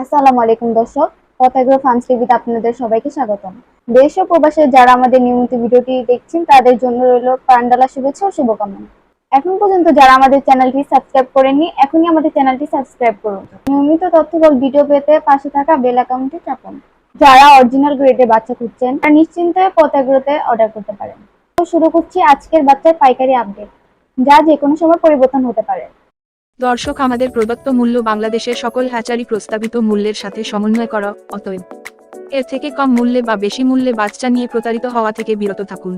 আসসালামু আলাইকুম দর্শক পতাগ্রো ফান্স টিভিতে আপনাদের সবাইকে স্বাগতম। দেশ ও প্রবাসে যারা আমাদের নিয়মিত ভিডিওটি দেখছেন, তাদের জন্য রইল পান্ডালা শুভেচ্ছা ও শুভকামনা। এখন পর্যন্ত যারা আমাদের চ্যানেলটি সাবস্ক্রাইব করেননি, এখনই আমাদের চ্যানেলটি সাবস্ক্রাইব করুন। নিয়মিত তথ্য তথ্যবল ভিডিও পেতে পাশে থাকা বেল অ্যাকাউন্টে চাপুন। যারা অরিজিনাল গ্রেডে বাচ্চা খুঁজছেন, তারা নিশ্চিন্তে পতাগ্রোতে অর্ডার করতে পারেন। তো শুরু করছি আজকের বাচ্চার পাইকারি আপডেট, যা যে কোনো সময় পরিবর্তন হতে পারে। দর্শক, আমাদের প্রদত্ত মূল্য বাংলাদেশের সকল হ্যাচারি প্রস্তাবিত মূল্যের সাথে সমন্বয় করা, অতএব এর থেকে কম মূল্যে বা বেশি মূল্যে বাচ্চা নিয়ে প্রতারিত হওয়া থেকে বিরত থাকুন।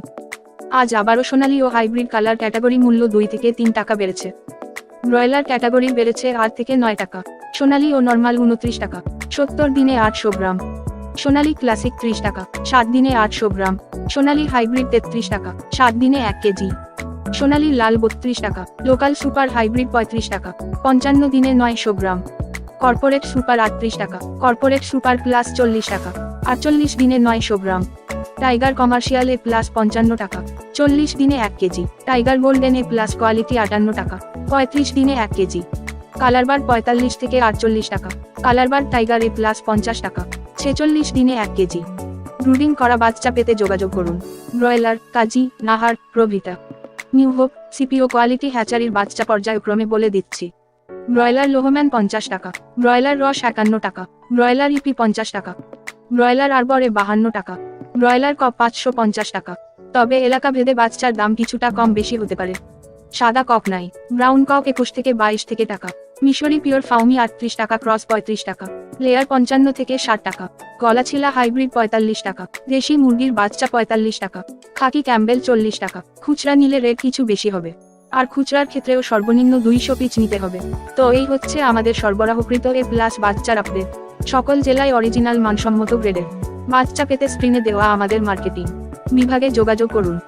আজ আবারও সোনালী ও হাইব্রিড কালার ক্যাটাগরি মূল্য দুই থেকে তিন টাকা বেড়েছে। ব্রয়লার ক্যাটাগরি বেড়েছে আট থেকে নয় টাকা। সোনালী ও নর্মাল উনত্রিশ টাকা। সত্তর দিনে আটশো গ্রাম। সোনালী ক্লাসিক ত্রিশ টাকা। সাত দিনে আটশো গ্রাম। সোনালী হাইব্রিড তেত্রিশ টাকা। সাত দিনে এক কেজি। সোনালী লাল বত্রিশ টাকা, লোকাল সুপার হাইব্রিড পঁয়ত্রিশ টাকা, পঞ্চান্ন দিনে নয়শো গ্রাম, কর্পোরেট সুপার আটত্রিশ টাকা, কর্পোরেট সুপার প্লাস চল্লিশ টাকা, আটচল্লিশ দিনে নয়শো গ্রাম, টাইগার কমার্শিয়াল এ প্লাস পঞ্চান্ন টাকা, চল্লিশ দিনে এক KG, tiger golden A plus quality আটান্ন টাকা, পঁয়ত্রিশ দিনে এক কেজি কালারবার পঁয়তাল্লিশ থেকে আটচল্লিশ টাকা কালারবার টাইগার এ প্লাস পঞ্চাশ টাকা, ছেচল্লিশ দিনে এক কেজি। ব্রুডিং করা বাচ্চা পেতে যোগাযোগ করুন। ব্রয়লার, কাজী, নাহার, প্রভৃতা। নিউ হোপ, সিপিও কোয়ালিটি হ্যাচারির বাচ্চা পর্যায়ক্রমে বলে দিচ্ছি। ব্রয়লার লোহম্যান পঞ্চাশ টাকা, ব্রয়লার রস একান্ন টাকা, ব্রয়লার ইপি পঞ্চাশ টাকা, ব্রয়লার আরবরে বাহান্ন টাকা, ব্রয়লার কপ পাঁচশো পঞ্চাশ টাকা। তবে এলাকা ভেদে বাচ্চার দাম কিছুটা কম বেশি হতে পারে। সাদা কক নাই, ব্রাউন কক একুশ থেকে বাইশ থেকে টাকা। মিশরি পিওর ফাউমি আটত্রিশ টাকা, ক্রস পঁয়ত্রিশ টাকা। লেয়ার পঞ্চান্ন থেকে ষাট টাকা। গলাছিলা হাইব্রিড পঁয়তাল্লিশ টাকা। দেশি মুরগির বাচ্চা পঁয়তাল্লিশ টাকা। খাকি ক্যাম্বেল চল্লিশ টাকা। খুচরা নিলে রেট কিছু বেশি হবে। আর খুচরার ক্ষেত্রেও সর্বনিম্ন দুইশো পিচ নিতে হবে। তো এই হচ্ছে আমাদের সরবরাহকৃত এ প্লাস বাচ্চার আপডেট। সকল জেলায় অরিজিনাল মানসম্মত গ্রেডের বাচ্চা পেতে স্ক্রিনে দেওয়া আমাদের মার্কেটিং। বিভাগে যোগাযোগ করুন।